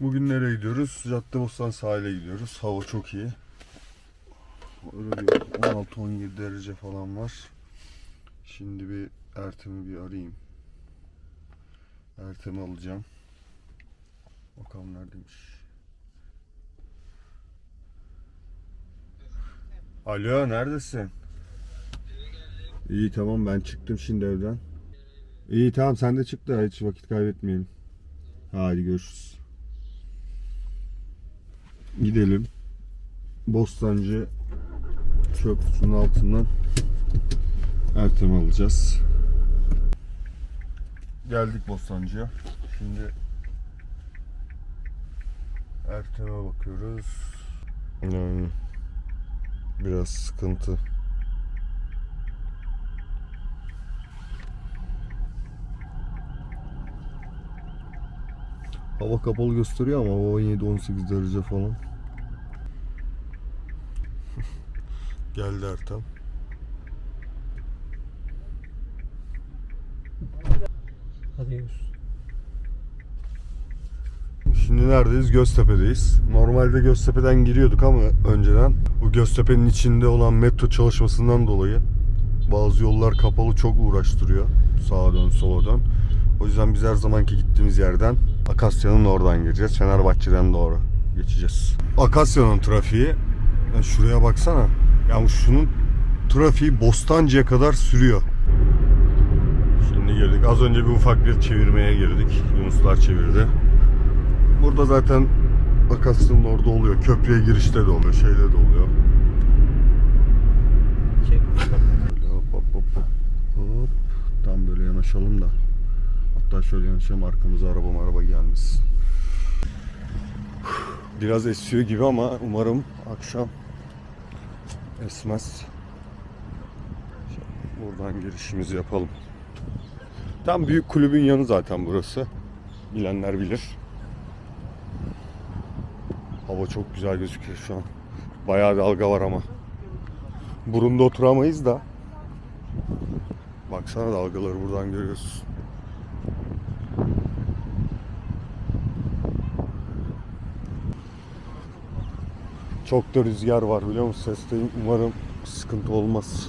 Bugün nereye gidiyoruz? Caddebostan sahile gidiyoruz. Hava çok iyi. Öyle bir 16-17 derece falan var. Şimdi bir Ertem'i bir arayayım. Ertem'i alacağım. Bakalım neredeymiş. Alo neredesin? İyi tamam ben çıktım şimdi evden. İyi tamam sen de çık hiç vakit kaybetmeyelim. Hadi görüşürüz. Gidelim. Bostancı kutusunun altından Ertem alacağız. Geldik Bostancı'ya. Şimdi Ertem'e bakıyoruz. Yani biraz sıkıntı. Hava kapalı gösteriyor ama hava 17-18 derece falan. Geldi Ertem. Hadi görüşürüz. Şimdi neredeyiz? Göztepe'deyiz. Normalde Göztepe'den giriyorduk ama önceden bu Göztepe'nin içinde olan metro çalışmasından dolayı bazı yollar kapalı çok uğraştırıyor. Sağa dön, sola dön. O yüzden biz her zamanki gittiğimiz yerden Akasya'nın oradan gireceğiz. Fenerbahçe'den doğru geçeceğiz. Akasya'nın trafiği ya şuraya baksana. Yani şunun trafiği Bostancı'ya kadar sürüyor. Şimdi girdik. Az önce bir ufak bir çevirmeye girdik. Yunuslar çevirdi. Burada zaten Akasya'nın orada oluyor. Köprüye girişte de oluyor. Şeyde de oluyor. Hop hop hop. Hop. Tam böyle yanaşalım da. Hatta şöyle yanaşalım arkamıza araba araba gelmesin. Biraz esiyor gibi ama umarım akşam esmez. Buradan girişimizi yapalım. Tam büyük kulübün yanı zaten burası. Bilenler bilir. Hava çok güzel gözüküyor şu an. Bayağı dalga var ama. Burunda oturamayız da. Baksana dalgaları buradan görüyorsun. Çok da rüzgar var biliyor musun? Sesteyim. Umarım sıkıntı olmaz.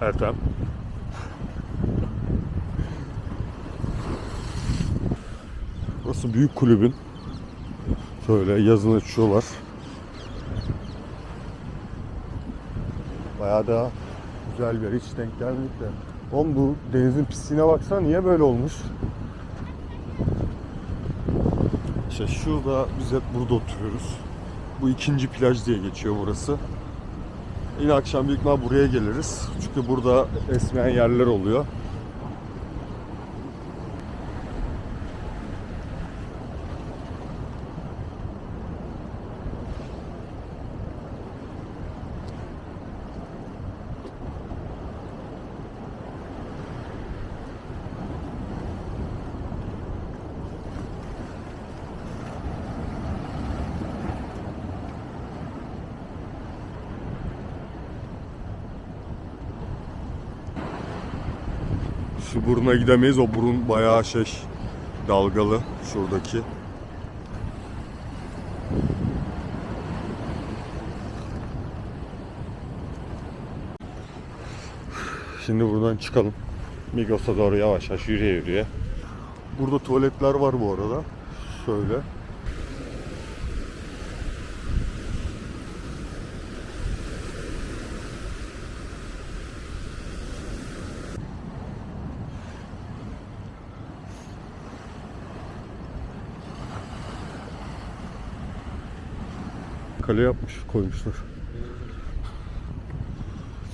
Ertem. Burası büyük kulübün. Şöyle yazın açıyorlar. Bayağı da güzel bir yer. Hiç denk gelmedik de. Oğlum bu denizin pisliğine baksana niye böyle olmuş? İşte şurada biz hep burada oturuyoruz. Bu ikinci plaj diye geçiyor burası. Yine akşam büyük ihtimal buraya geliriz. Çünkü burada esmeyen yerler oluyor. Buruna gidemeyiz. O burun bayağı şey dalgalı şuradaki. Şimdi buradan çıkalım. Migros'a doğru yavaş yavaş yürüye yürüye. Burada tuvaletler var bu arada. Şöyle. kale yapmış koymuşlar.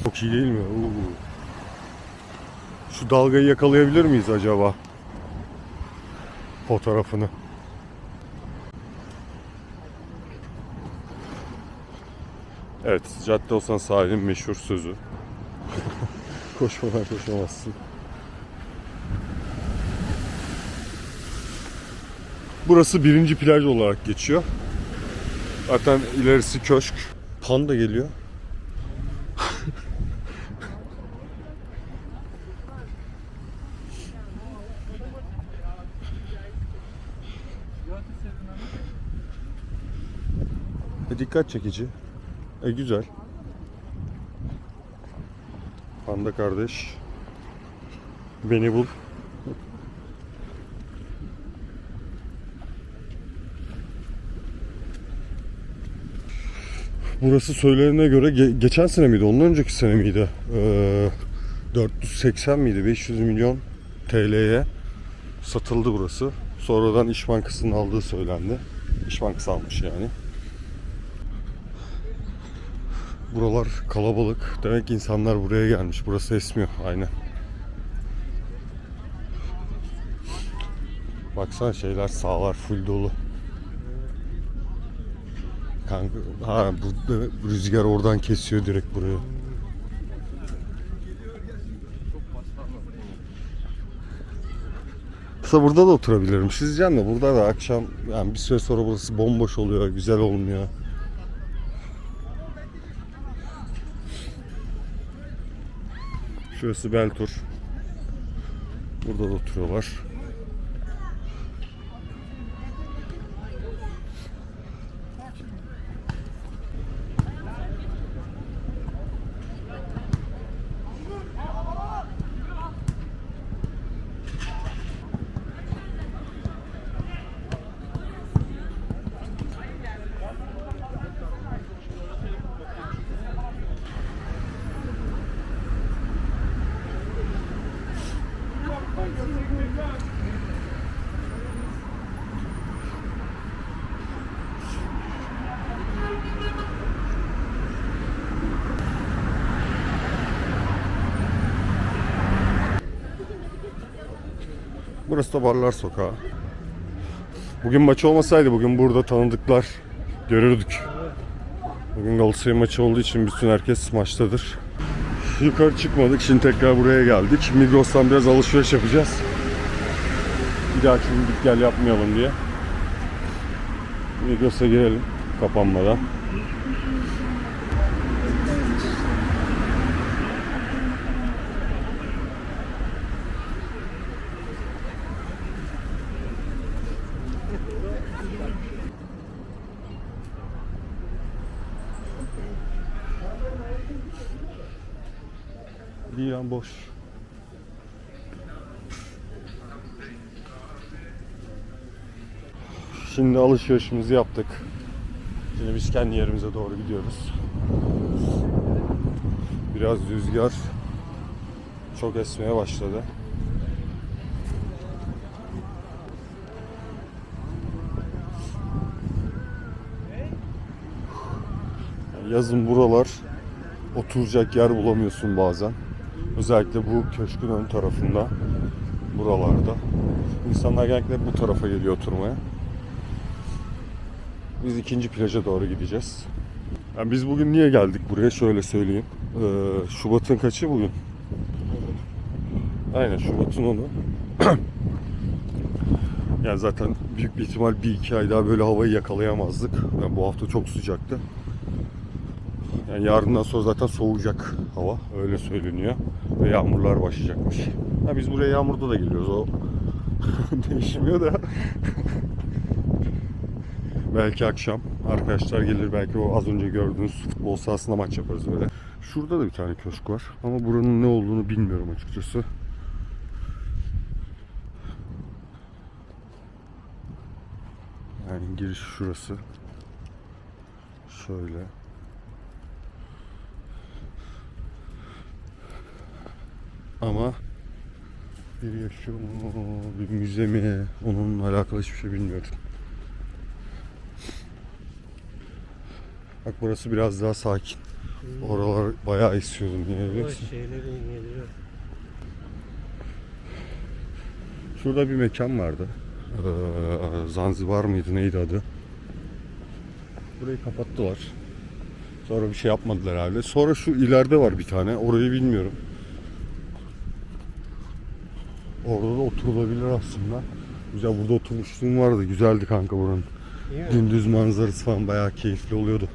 Çok iyi değil mi? Oo. Şu dalgayı yakalayabilir miyiz acaba? Fotoğrafını. Evet, cadde olsan sahilin meşhur sözü. Koşmadan koşamazsın. Burası birinci plaj olarak geçiyor. Zaten ilerisi köşk. Panda geliyor. E, dikkat çekici. E güzel. Panda kardeş. Beni bul. Burası söylenene göre ge- geçen sene miydi? Ondan önceki sene miydi? Ee, 480 miydi? 500 milyon TL'ye satıldı burası. Sonradan İş Bankası'nın aldığı söylendi. İş Bankası almış yani. Buralar kalabalık. Demek ki insanlar buraya gelmiş. Burası esmiyor. Aynen. Baksana şeyler sağlar full dolu. Kanka, ha burada rüzgar oradan kesiyor direkt burayı. Aslında burada da oturabilirim. Sizce de burada da akşam yani bir süre sonra burası bomboş oluyor, güzel olmuyor. Şurası Beltur. Burada da oturuyorlar. Burası da Barlar Sokağı. Bugün maçı olmasaydı bugün burada tanıdıklar görürdük. Bugün Galatasaray maçı olduğu için bütün herkes maçtadır. Yukarı çıkmadık. Şimdi tekrar buraya geldik. Migros'tan biraz alışveriş yapacağız. Bir daha çünkü git gel yapmayalım diye. Migros'a girelim kapanmadan. An boş. Şimdi alışverişimizi yaptık. Şimdi biz kendi yerimize doğru gidiyoruz. Biraz rüzgar çok esmeye başladı. Yazın buralar oturacak yer bulamıyorsun bazen. Özellikle bu köşkün ön tarafında, buralarda. İnsanlar genellikle bu tarafa geliyor oturmaya. Biz ikinci plaja doğru gideceğiz. Yani biz bugün niye geldik buraya şöyle söyleyeyim. Ee, Şubat'ın kaçı bugün? Aynen Şubat'ın onu. yani zaten büyük bir ihtimal bir iki ay daha böyle havayı yakalayamazdık. Yani bu hafta çok sıcaktı. Yani yarından sonra zaten soğuyacak hava. Öyle söyleniyor. Ve yağmurlar başlayacakmış. Ha biz buraya yağmurda da geliyoruz. O değişmiyor da. belki akşam arkadaşlar gelir. Belki o az önce gördüğünüz futbol sahasında maç yaparız böyle. Şurada da bir tane köşk var. Ama buranın ne olduğunu bilmiyorum açıkçası. Yani giriş şurası. Şöyle. Ama bir yaşıyor mu, bir müze mi, onunla alakalı hiçbir şey bilmiyorum. Bak burası biraz daha sakin. Oralar bayağı esiyordu niye biliyor Bu musun? şeyleri iğneliyor. Şurada bir mekan vardı. Ee, Zanzibar mıydı neydi adı? Burayı kapattılar. Sonra bir şey yapmadılar herhalde. Sonra şu ileride var bir tane. Orayı bilmiyorum. Orada da oturulabilir aslında. Güzel burada oturmuşluğum vardı. Güzeldi kanka buranın. İyi? Gündüz manzarası falan bayağı keyifli oluyordu.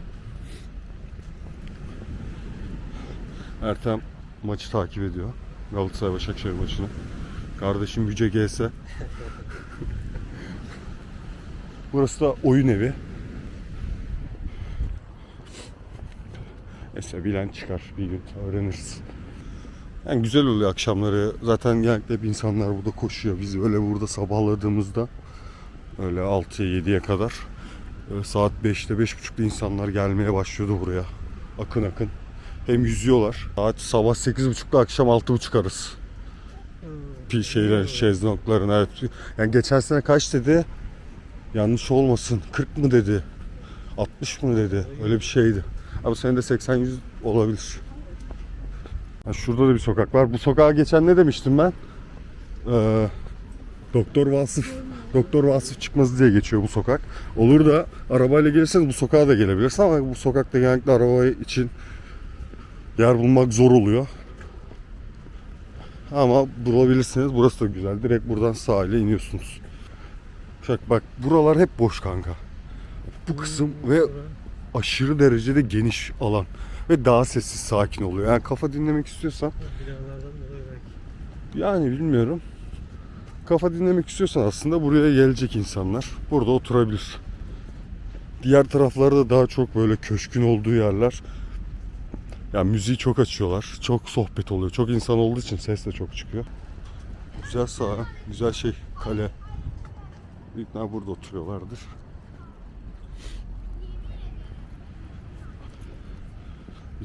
Ertem maçı takip ediyor. Galatasaray Başakşehir maçını. Kardeşim Yüce GS. Burası da oyun evi. Neyse bilen çıkar bir gün öğreniriz. Yani güzel oluyor akşamları. Zaten genellikle hep insanlar burada koşuyor. Biz öyle burada sabahladığımızda öyle 6'ya 7'ye kadar e, saat 5'te 5.30'da insanlar gelmeye başlıyordu buraya. Akın akın. Hem yüzüyorlar. Saat sabah 8.30'da akşam 6.30 arası. Bir şeyler, şezlongların evet. Yani geçen sene kaç dedi? Yanlış olmasın. 40 mı dedi? 60 mı dedi? Öyle bir şeydi. Ama sene de 80-100 olabilir. Ha, şurada da bir sokak var. Bu sokağa geçen ne demiştim ben? Ee, Doktor Vasıf Doktor Vasıf çıkmazı diye geçiyor bu sokak. Olur da arabayla gelirseniz bu sokağa da gelebilirsiniz ama bu sokakta genellikle araba için yer bulmak zor oluyor. Ama bulabilirsiniz. Burası da güzel. Direkt buradan sahile iniyorsunuz. Bak bak buralar hep boş kanka. Bu kısım ve aşırı derecede geniş alan ve daha sessiz sakin oluyor. Yani kafa dinlemek istiyorsan yani bilmiyorum. Kafa dinlemek istiyorsan aslında buraya gelecek insanlar. Burada oturabilir. Diğer taraflarda daha çok böyle köşkün olduğu yerler. Ya müziği çok açıyorlar. Çok sohbet oluyor. Çok insan olduğu için ses de çok çıkıyor. Güzel saha, güzel şey, kale. Büyükler burada oturuyorlardır.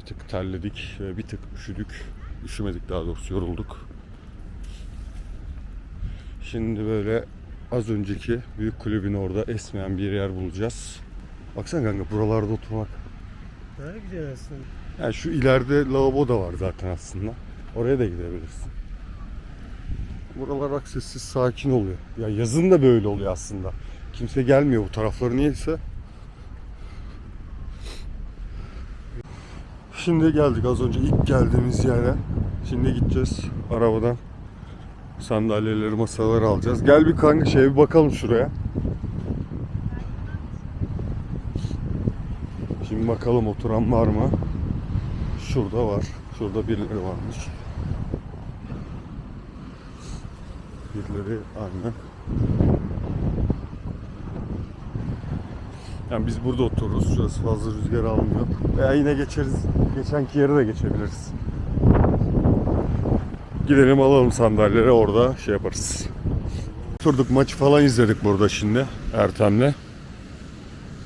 Bir tık terledik, ve bir tık üşüdük. Üşümedik daha doğrusu, yorulduk. Şimdi böyle az önceki büyük kulübün orada esmeyen bir yer bulacağız. Baksana kanka buralarda oturmak. Daha güzel aslında. Yani şu ileride lavabo da var zaten aslında. Oraya da gidebilirsin. Buralar bak sessiz sakin oluyor. Ya yazın da böyle oluyor aslında. Kimse gelmiyor bu tarafları niyeyse. Şimdi geldik az önce ilk geldiğimiz yere. Şimdi gideceğiz arabadan. Sandalyeleri, masaları alacağız. Gel bir kanka şeye bir bakalım şuraya. Şimdi bakalım oturan var mı? Şurada var. Şurada birileri varmış. Birileri aynen. Yani biz burada otururuz. Şurası fazla rüzgar almıyor. Veya yine geçeriz. Geçenki yere de geçebiliriz. Gidelim alalım sandalyeleri orada şey yaparız. Oturduk maçı falan izledik burada şimdi Ertem'le.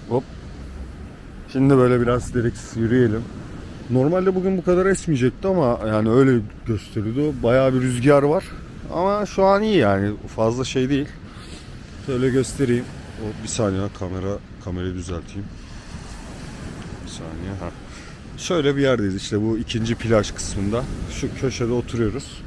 Hop. Şimdi böyle biraz dedik yürüyelim. Normalde bugün bu kadar esmeyecekti ama yani öyle gösteriyordu. Bayağı bir rüzgar var. Ama şu an iyi yani fazla şey değil. Şöyle göstereyim. O bir saniye kamera kamerayı düzelteyim. Bir saniye ha. Şöyle bir yerdeyiz işte bu ikinci plaj kısmında. Şu köşede oturuyoruz.